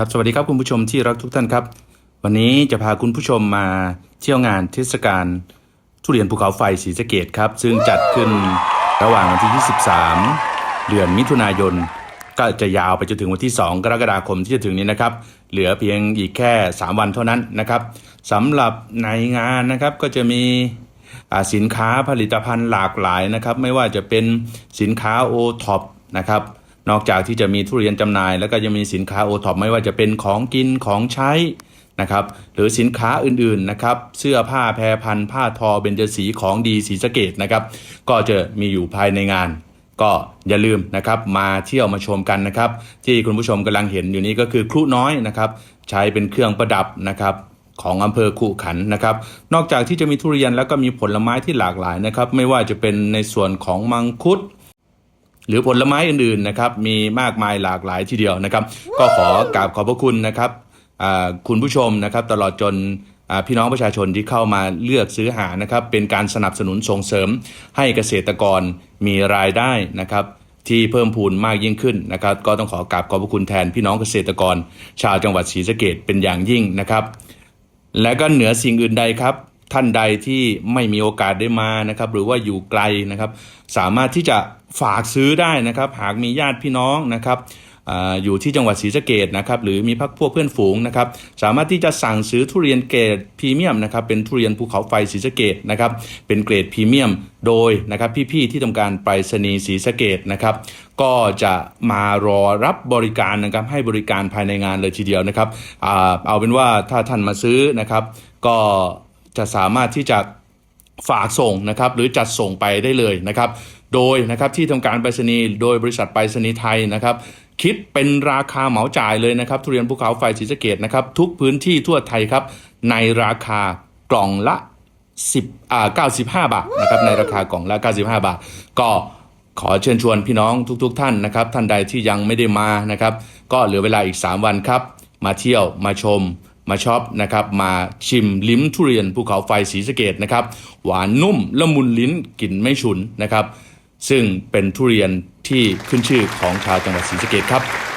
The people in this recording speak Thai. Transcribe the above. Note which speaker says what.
Speaker 1: ครับสวัสดีครับคุณผู้ชมที่รักทุกท่านครับ วันนี้จะพาคุณผู้ชมมาเที่ยวงานเทศกาลทุเรียนภูเขาไฟศรีสะเกดครับ ซึ่งจัดขึ้นระหว่างวันที่ 23 เดือนมิถุนายน ก็จะยาวไปจนถึงวันที่ 2 กรกฎาคมที่จะถึงนี้นะครับ เหลือเพียงอีกแค่ 3 วันเท่านั้นนะครับสำหรับในงานนะครับก็จะมีสินค้าผลิตภัณฑ์หลากหลายนะครับ ไม่ว่าจะเป็นสินค้าโอท็อปนะครับ นอกจากที่จะมีทุเรียนจำหน่าย แล้วก็ยังมีสินค้าโอท็อปไม่ว่าจะเป็นของกินของใช้นะครับหรือสินค้าอื่นๆนะครับเสื้อผ้าแพรพันผ้าทอเบญจสีของดีสีสเกตนะครับก็จะมีอยู่ภายในงาน ก็อย่าลืมนะครับมาเที่ยวมาชมกันนะครับ ที่คุณผู้ชมกำลังเห็นอยู่นี้ก็คือครุน้อยนะครับใช้เป็นเครื่องประดับนะครับของอำเภอขุขันนะครับ นอกจากที่จะมีทุเรียนแล้วก็มีผลไม้ที่หลากหลายนะครับ ไม่ว่าจะเป็นในส่วนของมังคุด หรือผลไม้อื่นๆนะครับมีมากมายหลากหลายทีเดียวนะครับ ก็ขอกราบขอบพระคุณนะครับอ่าคุณผู้ชมนะครับตลอดจนอ่าพี่น้องประชาชนที่เข้ามาเลือกซื้อหานะครับเป็นการสนับสนุนส่งเสริมให้เกษตรกรมีรายได้นะครับที่เพิ่มพูนมากยิ่งขึ้นนะครับ ก็ต้องขอกราบขอบพระคุณแทนพี่น้องเกษตรกร ชาวจังหวัดศรีสะเกดเป็นอย่างยิ่งนะครับ และก็เหนือสิ่งอื่นใดครับ ท่านใดที่ไม่มีโอกาสได้มานะครับหรือว่าอยู่ไกลนะครับ สามารถที่จะฝากซื้อได้นะครับ หากมีญาติพี่น้องนะครับอยู่ที่จังหวัดศรีสะเกดนะครับหรือมีพักพวกเพื่อนฝูงนะครับสามารถที่จะสั่งซื้อทุเรียนเกรดพรีเมียมนะครับเป็นทุเรียนภูเขาไฟศรีสะเกดนะครับเป็นเกรดพรีเมียมโดยนะครับพี่ๆที่ทำการไปรษณีย์ศรีสะเกดนะครับก็จะมารอรับบริการนะครับให้บริการภายในงานเลยทีเดียวนะครับเอาเป็นว่าถ้าท่านมาซื้อนะครับก็ จะสามารถที่จะฝากส่งนะครับหรือจัดส่งไปได้เลยนะครับโดยนะครับที่ทำการไปรษณีย์โดยบริษัทไปรษณีย์ไทยนะครับคิดเป็นราคาเหมาจ่ายเลยนะครับทุเรียนภูเขาไฟศรีสะเกดนะครับทุกพื้นที่ทั่วไทยครับในราคากล่องละ 10อ่า95 บาทนะครับในราคากล่องละ 95 บาท ก็ขอเชิญชวนพี่น้องทุกๆทท่านนะครับท่านใดที่ยังไม่ได้มานะครับก็เหลือเวลาอีก 3 วันครับ มาเที่ยวมาชม มาช็อปนะครับมาชิมลิ้มทุเรียนภูเขาไฟสีสเกตนะครับหวานนุ่มละมุนลิ้นกลิ่นไม่ฉุนนะครับ ซึ่งเป็นทุเรียนที่ขึ้นชื่อของชาวจังหวัดศรีสะเกดครับ